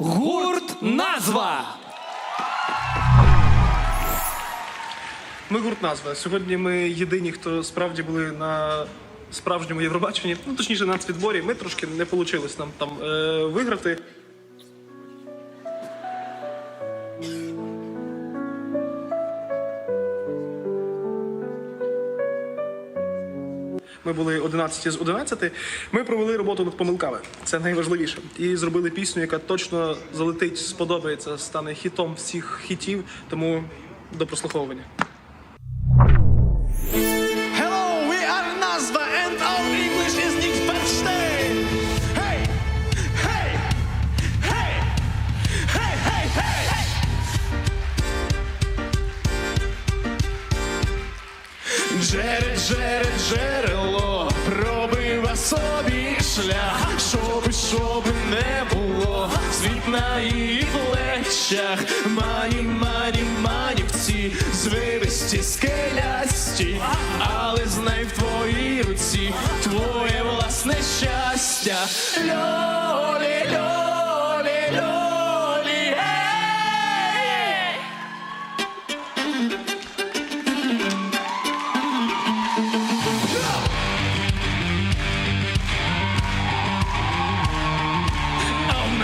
Гурт назва. Ми гурт назва. Сьогодні ми єдині, хто справді були на справжньому Євробаченні, ну точніше на нацвідборі. Ми трошки не вийшло нам там е, виграти. Ми були 11 з 11. Ми провели роботу над помилками. Це найважливіше. І зробили пісню, яка точно залетить, сподобається, стане хітом всіх хітів. Тому до прослуховування. Джере, джере, джерело, пробива собі шлях, щоби, щоби не було, світ на її плечах, мані, мані, манівці, звивисті, скелясті, але знай в твоїй руці твоє власне щастя. Льолі, льолі,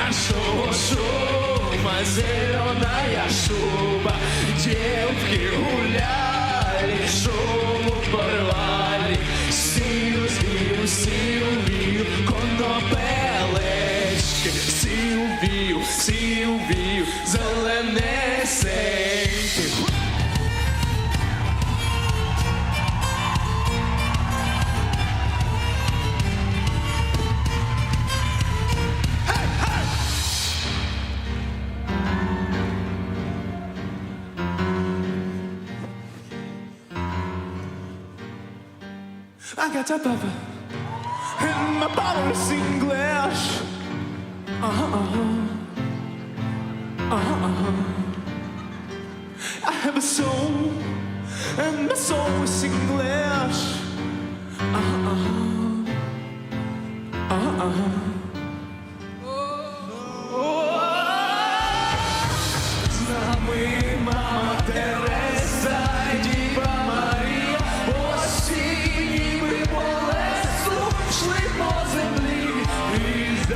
А у нашего шума зеленая шуба Девки гуляли, шуму порвали Сію, сію, сію, вію, конопелечки Сію, вію, сію, вію, зеленесеньки I got a papa and my father's English. Uh huh, uh huh. Uh huh, uh huh. I have a soul and my soul is English. і